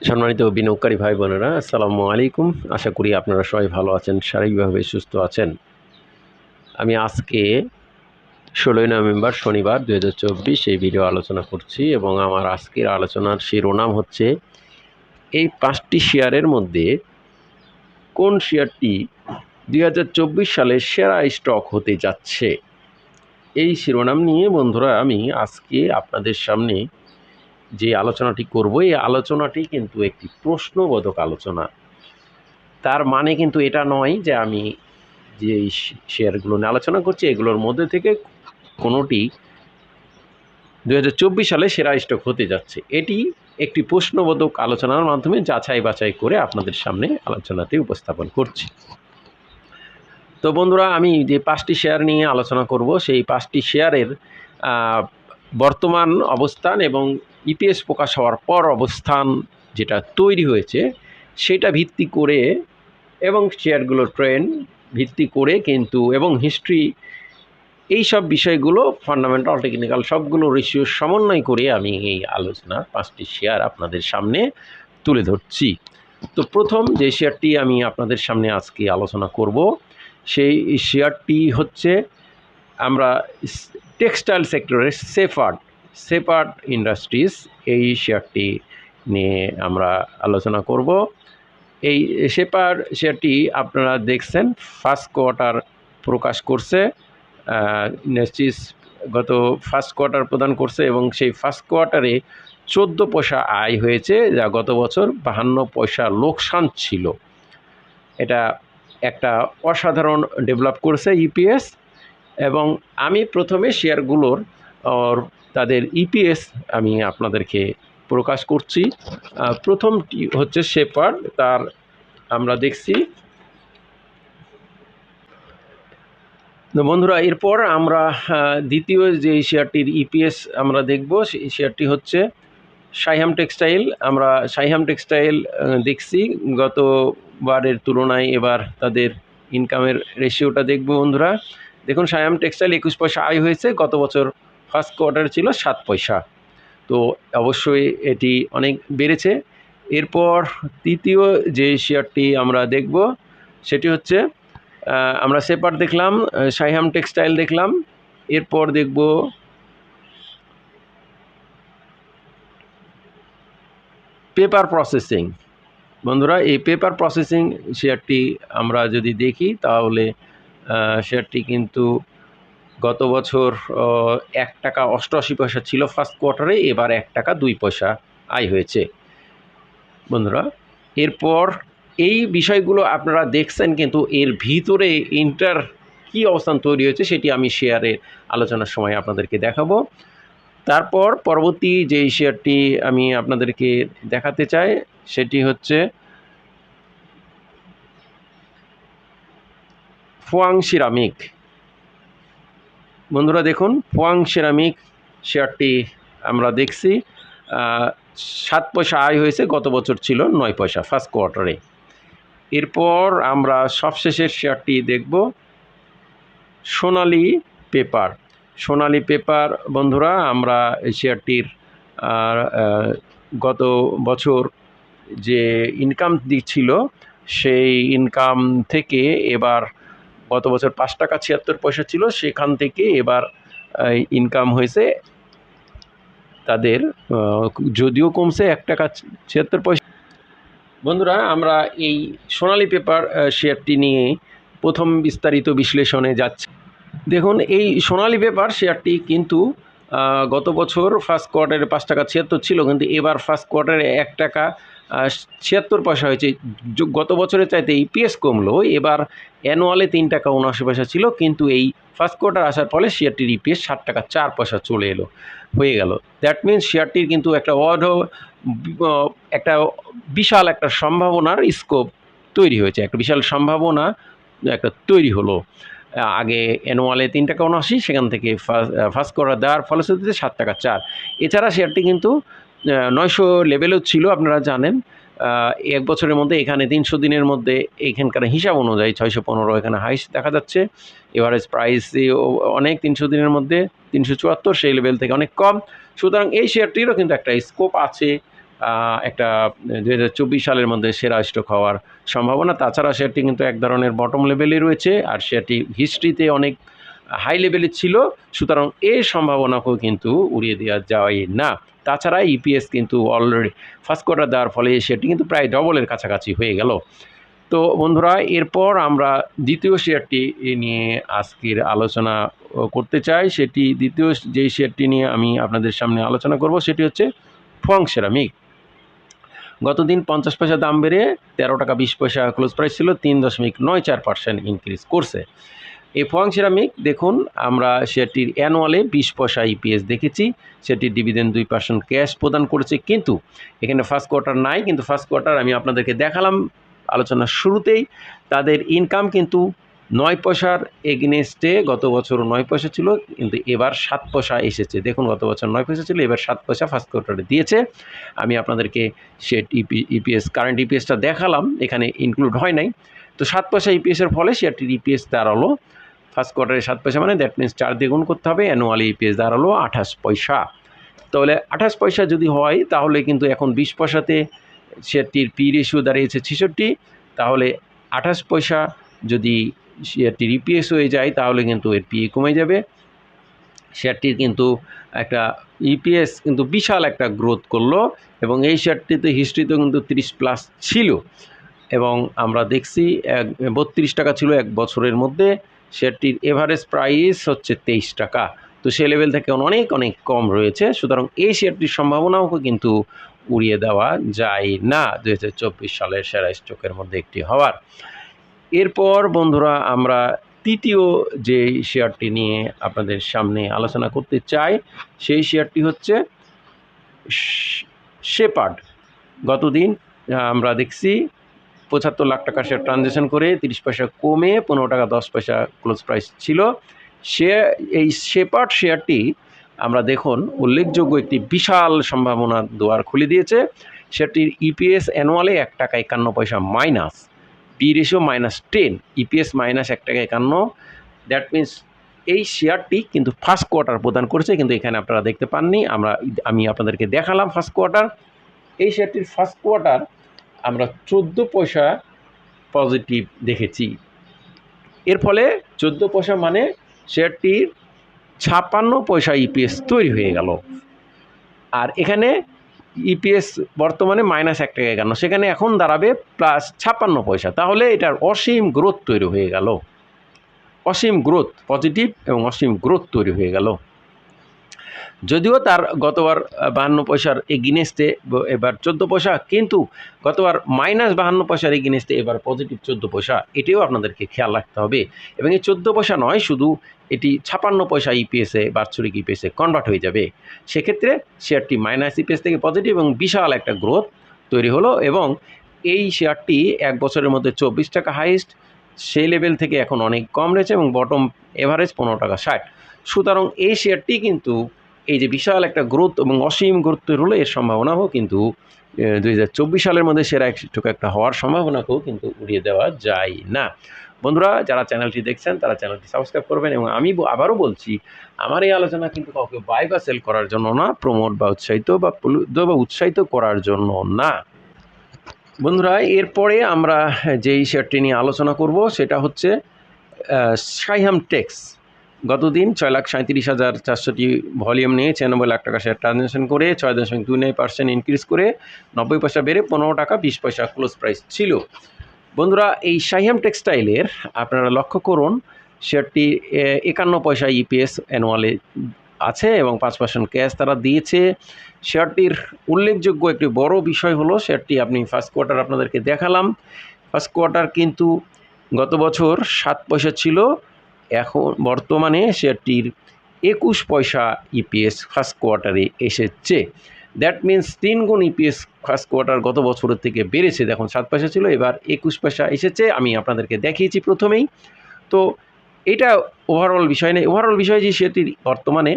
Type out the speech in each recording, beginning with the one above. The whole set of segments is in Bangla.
সম্মানিত বিনিয়োগকারী ভাই বোনেরা আসসালামু আলাইকুম। আশা করি আপনারা সবাই ভালো আছেন, শারীরিকভাবে সুস্থ আছেন। আমি আজকে ষোলোই নভেম্বর শনিবার দু হাজার চব্বিশ এই ভিডিও আলোচনা করছি এবং আমার আজকের আলোচনার শিরোনাম হচ্ছে, এই পাঁচটি শেয়ারের মধ্যে কোন শেয়ারটি দুই হাজার চব্বিশ সালে সেরা স্টক হতে যাচ্ছে? এই শিরোনাম নিয়ে বন্ধুরা, আমি আজকে আপনাদের সামনে যে আলোচনাটি করব, এই আলোচনাটি কিন্তু একটি প্রশ্নবোধক আলোচনা। তার মানে কিন্তু এটা নয় যে আমি যে শেয়ারগুলো নিয়ে আলোচনা করছি, এগুলোর মধ্যে থেকে কোনোটি দু হাজার চব্বিশ সালে সেরা স্টক হতে যাচ্ছে। এটি একটি প্রশ্নবোধক আলোচনার মাধ্যমে যাচাই বাছাই করে আপনাদের সামনে আলোচনাতে উপস্থাপন করছি। তো বন্ধুরা, আমি যে পাঁচটি শেয়ার নিয়ে আলোচনা করব, সেই পাঁচটি শেয়ারের বর্তমান অবস্থান এবং ইপিএস প্রকাশ হওয়ার পর অবস্থান যেটা তৈরি হয়েছে, সেটা ভিত্তি করে এবং শেয়ারগুলোর ট্রেন্ড ভিত্তি করে কিন্তু এবং হিস্ট্রি এই সব বিষয়গুলো ফান্ডামেন্টাল টেকনিক্যাল সবগুলো রেশিও সমন্বয় করে আমি এই আলোচনার পাঁচটি শেয়ার আপনাদের সামনে তুলে ধরছি। তো প্রথম যে শেয়ারটি আমি আপনাদের সামনে আজকে আলোচনা করব, সেই শেয়ারটি হচ্ছে আমরা টেক্সটাইল সেক্টরের সেফার্ড সেপার্ট ইন্ডাস্ট্রিজ এই শেয়ারটি নিয়ে আমরা আলোচনা করব। এই সেপার শেয়ারটি আপনারা দেখছেন ফার্স্ট কোয়ার্টার প্রকাশ করছে ইন্ডাস্ট্রিজ গত ফার্স্ট কোয়ার্টার প্রদান করছে এবং সেই ফার্স্ট কোয়ার্টারে চোদ্দ পয়সা আয় হয়েছে, যা গত বছর বাহান্ন পয়সা লোকসান ছিল। এটা একটা অসাধারণ ডেভেলপ করছে ইপিএস এবং আমি প্রথমে শেয়ারগুলোর তাদের ইপিএস আমি আপনাদেরকে প্রকাশ করছি। প্রথমটি হচ্ছে শেপার তার আমরা দেখছি। বন্ধুরা, এরপর আমরা দ্বিতীয় যে শেয়ারটির ইপিএস আমরা দেখব সেই শেয়ারটি হচ্ছে সাইহাম টেক্সটাইল আমরা সাইহাম টেক্সটাইল দেখছি। গতবারের তুলনায় এবার তাদের ইনকামের রেশিওটা দেখব বন্ধুরা। দেখুন সায়াম টেক্সটাইল একুশ পয়সা আয় হয়েছে। গত বছর ফার্স্ট কোয়ার্টারে ছিল সাত পয়সা। তো অবশ্যই এটি অনেক বেড়েছে। এরপর তৃতীয় যে শেয়ারটি আমরা দেখব, সেটি হচ্ছে আমরা সেপার দেখলাম সাইহাম টেক্সটাইল দেখলাম। এরপর দেখব পেপার প্রসেসিং বন্ধুরা, এই পেপার প্রসেসিং শেয়ারটি আমরা যদি দেখি, তাহলে শেয়ারটি কিন্তু গত বছর এক টাকা অষ্টআশি পয়সা ছিল ফার্স্ট কোয়ার্টারে এবার এক টাকা দুই পয়সা আয় হয়েছে। বন্ধুরা, এরপর এই বিষয়গুলো আপনারা দেখছেন কিন্তু এর ভিতরে ইন্টার কি অবস্থান তৈরি হয়েছে সেটি আমি শেয়ারের আলোচনার সময় আপনাদেরকে দেখাবো। তারপর পরবর্তী যে শেয়ারটি আমি আপনাদেরকে দেখাতে চাই, সেটি হচ্ছে ফোয়াং সিরামিক বন্ধুরা দেখুন ফোয়াং সিরামিক শেয়ারটি আমরা দেখছি। সাত পয়সা আয় হয়েছে, গত বছর ছিল নয় পয়সা ফার্স্ট কোয়ার্টারে এরপর আমরা সবশেষের শেয়ারটি দেখব। সোনালি পেপার। সোনালি পেপার, বন্ধুরা, আমরা শেয়ারটির গত বছর যে ইনকাম দিচ্ছিল, সেই ইনকাম থেকে এবার গত বছর পাঁচ টাকা ছিয়াত্তর পয়সা ছিল, সেখান থেকে এবার ইনকাম হয়েছে। তাদের যদিও কমছে এক টাকা ছিয়াত্তর পয়সা। বন্ধুরা, আমরা এই সোনালি পেপার শেয়ারটি নিয়ে প্রথম বিস্তারিত বিশ্লেষণে যাচ্ছি। দেখুন, এই সোনালি পেপার শেয়ারটি কিন্তু গত বছর ফার্স্ট কোয়ার্টারে পাঁচ টাকা ছিয়াত্তর ছিল, কিন্তু এবার ফার্স্ট কোয়ার্টারে এক টাকা ছিয়াত্তর পয়সা হয়েছে। গত বছরের চাইতে ইপিএস কমলো, এবার অ্যানুয়ালে তিন টাকা উনআশি পয়সা ছিল, কিন্তু এই ফার্স্ট কোয়ার্টার আসার ফলে শেয়ারটির ইপিএস ষাট টাকা চার পয়সা চলে এলো, হয়ে গেল। দ্যাট মিনস শেয়ারটির কিন্তু একটা অড একটা বিশাল একটা সম্ভাবনার স্কোপ তৈরি হয়েছে, একটা বিশাল সম্ভাবনা, একটা তৈরি হলো। আগে অ্যানুয়ালে তিন টাকা উনআশি, সেখান থেকে ফার্স্ট ফার্স্ট কোয়ার্টার দেওয়ার ফলশ্রুতিতে সাত টাকা চার। এছাড়া শেয়ারটি কিন্তু নয়শো লেভেলও ছিল, আপনারা জানেন। এক বছরের মধ্যে এখানে তিনশো দিনের মধ্যে এইখানকার হিসাব অনুযায়ী ছয়শো পনেরো এখানে হাইস দেখা যাচ্ছে। এভারেজ প্রাইস অনেক তিনশো দিনের মধ্যে তিনশো চুয়াত্তর, সেই লেভেল থেকে অনেক কম। সুতরাং এই শেয়ারটিরও কিন্তু একটা স্কোপ আছে একটা দু হাজার চব্বিশ সালের মধ্যে সেরা স্টক হওয়ার সম্ভাবনা। তাছাড়া শেয়ারটি কিন্তু এক ধরনের বটম লেভেলে রয়েছে, আর শেয়ারটি হিস্ট্রিতে অনেক হাই লেভেলে ছিল, সুতরাং এই সম্ভাবনাকেও কিন্তু উড়িয়ে দেওয়া যায় না। তাছাড়া ইপিএস কিন্তু অলরেডি ফার্স্ট কোয়ার্টার দেওয়ার ফলে সেটি কিন্তু প্রায় ডবলের কাছাকাছি হয়ে গেল। তো বন্ধুরা, এরপর আমরা দ্বিতীয় শেয়ারটি নিয়ে আজকের আলোচনা করতে চাই। সেটি দ্বিতীয় যেই শেয়ারটি নিয়ে আমি আপনাদের সামনে আলোচনা করব, সেটি হচ্ছে ফং সেরামিক। গতদিন পঞ্চাশ পয়সা দাম বেড়ে তেরো টাকা বিশ পয়সা ক্লোজ প্রাইস ছিল, তিন দশমিক নয় চার পার্সেন্ট ইনক্রিজ করছে। এই ফোয়াং সিরামিক, দেখুন, আমরা শেয়ারটির অ্যানুয়ালে বিশ পয়সা ইপিএস দেখেছি। সেটির ডিভিডেন্ড দুই পার্সেন্ট ক্যাশ প্রদান করেছে। কিন্তু এখানে ফার্স্ট কোয়ার্টার নাই, কিন্তু ফার্স্ট কোয়ার্টার আমি আপনাদেরকে দেখালাম আলোচনার শুরুতেই। তাদের ইনকাম কিন্তু নয় পয়সার এগেনেস্টে গত বছর নয় পয়সা ছিল, কিন্তু এবার সাত পয়সা এসেছে। দেখুন, গত বছর নয় পয়সা ছিল, এবার সাত পয়সা ফার্স্ট কোয়ার্টারে দিয়েছে। আমি আপনাদেরকে সে ইপি ইপিএস কারেন্ট ইপিএসটা দেখালাম। এখানে ইনক্লুড হয় নাই। তো সাত পয়সা ইপিএসের ফলে শেয়ারটির ইপিএস দাঁড়াল। ফার্স্ট কোয়ার্টারে সাত পয়সা মানে দ্যাট মিনস চার দিয়ে গুণ করতে হবে অ্যানুয়ালি ইপিএস দাঁড়াল আঠাশ পয়সা। তাহলে আঠাশ পয়সা যদি হয়, তাহলে কিন্তু এখন বিশ পয়সাতে শেয়ারটির পি রেশিও দাঁড়িয়েছে ছেষট্টি, তাহলে আঠাশ পয়সা যদি শেয়ারটির ইপিএস হয়ে যায়, তাহলে কিন্তু এর পি কমে যাবে। শেয়ারটির কিন্তু একটা ইপিএস কিন্তু বিশাল একটা গ্রোথ করল এবং এই শেয়ারটিতে হিস্ট্রিতেও কিন্তু তিরিশ প্লাস ছিল। এবং আমরা দেখছি এক, বত্রিশ টাকা ছিল এক বছরের মধ্যে। শেয়ারটির এভারেজ প্রাইস হচ্ছে তেইশ টাকা। তো সে লেভেল থেকে অনেক অনেক কম রয়েছে। সুতরাং এই শেয়ারটির সম্ভাবনাও কিন্তু উড়িয়ে দেওয়া যায় না দু হাজার চব্বিশ সালের সেরা স্টকের মধ্যে একটি হওয়ার। এরপর বন্ধুরা আমরা তৃতীয় যে শেয়ারটি নিয়ে আপনাদের সামনে আলোচনা করতে চাই, সেই শেয়ারটি হচ্ছে শেপার্ড। গতদিন আমরা দেখছি পঁচাত্তর লাখ টাকা শেয়ার ট্রানজ্যাকশন করে তিরিশ পয়সা কমে পনেরো টাকা দশ পয়সা ক্লোজ প্রাইস ছিল। সে, এই শেপার্ড শেয়ারটি আমরা দেখুন উল্লেখযোগ্য একটি বিশাল সম্ভাবনা দুয়ার খুলে দিয়েছে। সেটির ইপিএস অ্যানুয়ালে এক টাকা একান্ন পয়সা minus P ratio minus ten EPS minus এক টাকা একান্ন। দ্যাট মিন্স এই শেয়ারটি কিন্তু ফার্স্ট কোয়ার্টার প্রদান করেছে, কিন্তু এখানে আপনারা দেখতে পাননি। আমরা, আমি আপনাদেরকে দেখালাম ফার্স্ট কোয়ার্টার এই শেয়ারটির ফার্স্ট কোয়ার্টার আমরা চোদ্দ পয়সা পজিটিভ দেখেছি। এর ফলে চোদ্দ পয়সা মানে শেয়ারটির ছাপ্পান্ন পয়সা ইপিএস তৈরি হয়ে গেল। আর এখানে ইপিএস বর্তমানে মাইনাস এক টাকা একান্ন। সেখানে এখন দাঁড়াবে প্লাস ছাপ্পান্ন পয়সা। তাহলে এটার অসীম গ্রোথ তৈরি হয়ে গেল। অসীম গ্রোথ পজিটিভ এবং অসীম গ্রোথ তৈরি হয়ে গেল। যদিও তার গতবার বাহান্ন পয়সার এগিনেস্টে এবার চোদ্দ পয়সা, কিন্তু গতবার মাইনাস বাহান্ন পয়সার এগিনেস্টে এবার পজিটিভ চোদ্দ পয়সা, এটিও আপনাদেরকে খেয়াল রাখতে হবে। এবং এই চোদ্দ পয়সা নয়, শুধু এটি ছাপান্ন পয়সা ইপিএসে বাৎসরিক ইপিএসে কনভার্ট হয়ে যাবে। সেক্ষেত্রে শেয়ারটি মাইনাস ইপিএস থেকে পজিটিভ এবং বিশাল একটা গ্রোথ তৈরি হলো এবং এই শেয়ারটি এক বছরের মধ্যে চব্বিশ টাকা হাইয়েস্ট সেই লেভেল থেকে এখন অনেক কম রয়েছে এবং বটম এভারেজ পনেরো টাকা ষাট। সুতরাং এই শেয়ারটি কিন্তু এই যে বিশাল একটা গ্রোথ এবং অসীম গ্রোথ তৈরি হলো এর সম্ভাবনাও কিন্তু দুই হাজার চব্বিশ সালের মধ্যে সেরা একটু একটা হওয়ার সম্ভাবনাকেও কিন্তু উড়িয়ে দেওয়া যায় না। বন্ধুরা, যারা চ্যানেলটি দেখছেন, তারা চ্যানেলটি সাবস্ক্রাইব করবেন এবং আমি আবারও বলছি, আমার এই আলোচনা কিন্তু কাউকে বাই বা সেল করার জন্য না প্রমোট বা উৎসাহিত বা বা উৎসাহিত করার জন্য না। বন্ধুরা, এরপরে আমরা যেই শেয়ারটি নিয়ে আলোচনা করব, সেটা হচ্ছে সাইহাম টেক্স গতদিন ছয় লাখ সাঁত্রিশ হাজার চারশোটি ভলিউম নিয়ে ছিয়ানব্বই লাখ টাকা শেয়ার ট্রানজ্যাকশন করে ছয় দশমিক দুই নয় পার্সেন্ট ইনক্রিজ করে নব্বই পয়সা বেড়ে পনেরো টাকা বিশ পয়সা ক্লোজ প্রাইস ছিল। বন্ধুরা, এই সাইহাম টেক্সটাইলের আপনারা লক্ষ্য করুন শেয়ারটি একান্ন পয়সা ইপিএস অ্যানুয়ালে আছে এবং পাঁচ পার্সেন্ট ক্যাশ তারা দিয়েছে। শেয়ারটির উল্লেখযোগ্য একটি বড় বিষয় হলো শেয়ারটি আপনি ফার্স্ট কোয়ার্টার আপনাদেরকে দেখালাম। ফার্স্ট কোয়ার্টার কিন্তু গত বছর সাত পয়সা ছিল এখন বর্তমানে শেয়ারটির একুশ পয়সা ইপিএস ফার্স্ট কোয়ার্টারে এসেছে। দ্যাট মিন্স তিন গুণ ইপিএস ফার্স্ট কোয়ার্টার গত বছরের থেকে বেড়েছে। দেখুন, সাত পয়সা ছিল, এবার একুশ পয়সা এসেছে। আমি আপনাদেরকে দেখিয়েছি প্রথমেই। তো এটা ওভারঅল বিষয় নেই। ওভারঅল বিষয় যে সেটির বর্তমানে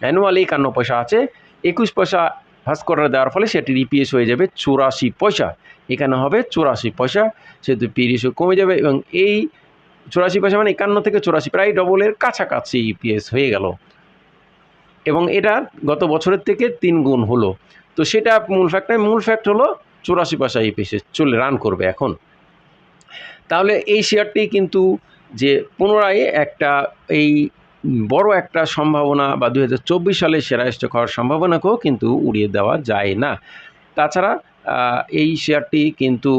অ্যানুয়ালি একান্ন পয়সা আছে, একুশ পয়সা ফার্স্ট কোয়ার্টার দেওয়ার ফলে সেটির ইপিএস হয়ে যাবে চুরাশি পয়সা। এখানে হবে চুরাশি পয়সা। সেহেতু পি কমে যাবে এবং এই চুরাশি পয়সা মানে একান্ন থেকে চুরাশি, প্রায় ডবলের কাছাকাছি ইপিএস হয়ে গেল। এবং এটা গত বছরের থেকে তিন গুণ হলো। তো সেটা মূল ফ্যাক্ট মূল ফ্যাক্ট হলো চুরাশি পয়সা ইপিএসে চলে রান করবে এখন। তাহলে এই শেয়ারটি কিন্তু যে পুনরায় একটা এই বড় একটা সম্ভাবনা বা দু হাজার চব্বিশ সালে সেরা স্টক হওয়ার সম্ভাবনাকেও কিন্তু উড়িয়ে দেওয়া যায় না। তাছাড়া এই শেয়ারটি কিন্তু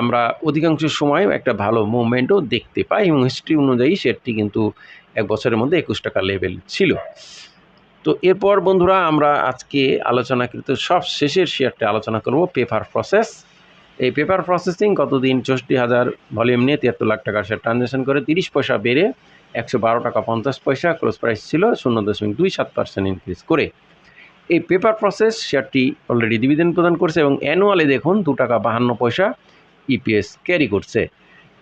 আমরা অধিকাংশ সময় একটা ভালো মুভমেন্টও দেখতে পাই এবং হিস্ট্রি অনুযায়ী শেয়ারটি কিন্তু এক বছরের মধ্যে একুশ টাকা লেভেল ছিল। তো এরপর বন্ধুরা আমরা আজকে আলোচনাকৃত সব শেষের শেয়ারটি আলোচনা করব পেপার প্রসেস এই পেপার প্রসেসিং গতদিন চৌষট্টি হাজার ভলিউম নিয়ে তিয়াত্তর লাখ টাকার শেয়ার ট্রানজ্যাকশন করে তিরিশ পয়সা বেড়ে একশো বারো টাকা পঞ্চাশ পয়সা ক্লোজ প্রাইস ছিল শূন্য দশমিক দুই সাত পার্সেন্ট ইনক্রিজ করে। এই পেপার প্রসেস শেয়ারটি অলরেডি ডিভিডেন্ড প্রদান করছে এবং অ্যানুয়ালে দেখুন দু টাকা বাহান্ন পয়সা। ইপিএস ক্যারি করছে।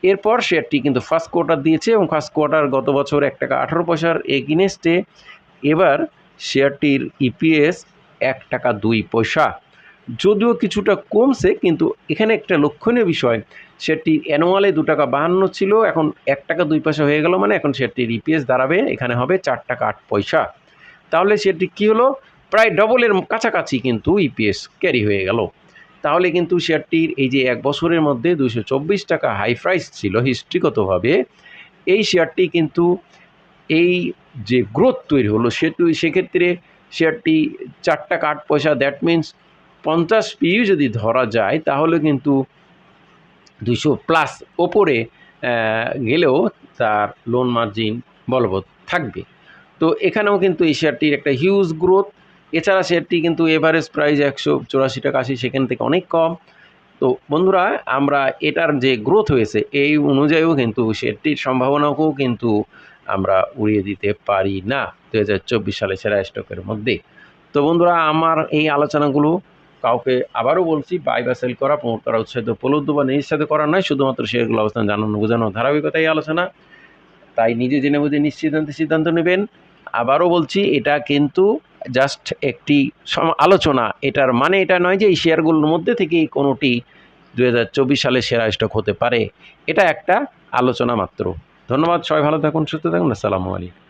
এরপর শেয়ারটি কিন্তু ফার্স্ট কোয়ার্টার দিয়েছে এবং ফার্স্ট কোয়ার্টার গত বছর এক টাকা আঠারো পয়সার এগিনেস্টে এবার শেয়ারটির ইপিএস এক টাকা দুই পয়সা। যদিও কিছুটা কমছে, কিন্তু এখানে একটা লক্ষণীয় বিষয় শেয়ারটি অ্যানুয়ালে দু টাকা বাহান্ন ছিল, এখন এক টাকা দুই পয়সা হয়ে গেল মানে এখন শেয়ারটির ইপিএস দাঁড়াবে, এখানে হবে চার টাকা আট পয়সা। তাহলে শেয়ারটি কী হলো? প্রায় ডবলের কাছাকাছি কিন্তু ইপিএস ক্যারি হয়ে গেল। তাহলে কিন্তু শেয়ারটির এই যে এক বছরের মধ্যে দুশো টাকা হাই প্রাইস ছিল হিস্ট্রিগতভাবে, এই শেয়ারটি কিন্তু এই যে গ্রোথ তৈরি হলো সেটু সেক্ষেত্রে শেয়ারটি চার টাকা আট পয়সা দ্যাট মিন্স পঞ্চাশ পিইউ যদি ধরা যায়, তাহলে কিন্তু দুশো প্লাস ওপরে গেলেও তার লোন মার্জিন বলবৎ থাকবে। তো এখানেও কিন্তু এই শেয়ারটির একটা হিউজ গ্রোথ এছাড়া শেয়ারটি কিন্তু এভারেজ প্রাইস একশো চুরাশি টাকা, আশি, সেখান থেকে অনেক কম। তো বন্ধুরা, আমরা এটার যে গ্রোথ হয়েছে, এই অনুযায়ীও কিন্তু শেয়ারটির সম্ভাবনাকেও কিন্তু আমরা উড়িয়ে দিতে পারি না দু হাজার চব্বিশ সালে সেরা স্টকের মধ্যে। তো বন্ধুরা, আমার এই আলোচনাগুলো কাউকে আবারও বলছি বাই বা সেল করা প্রমোট করা উৎসাহিত উপলব্ধ বা সাথে করা নয়, শুধুমাত্র শেয়ারগুলো অবস্থান জানানো, বোঝানো ধারাবাহিকতাই আলোচনা। তাই নিজে জেনে বুঝে নিশ্চিন্ত সিদ্ধান্ত নেবেন। আবারও বলছি, এটা কিন্তু জাস্ট একটি আলোচনা। এটার মানে এটা নয় যে এই শেয়ারগুলোর মধ্যে থেকেই কোনোটি দু হাজার চব্বিশ সালে সেরা স্টক হতে পারে। এটা একটা আলোচনা মাত্র। ধন্যবাদ, সবাই ভালো থাকুন, সুস্থ থাকুন, আসসালামু আলাইকুম।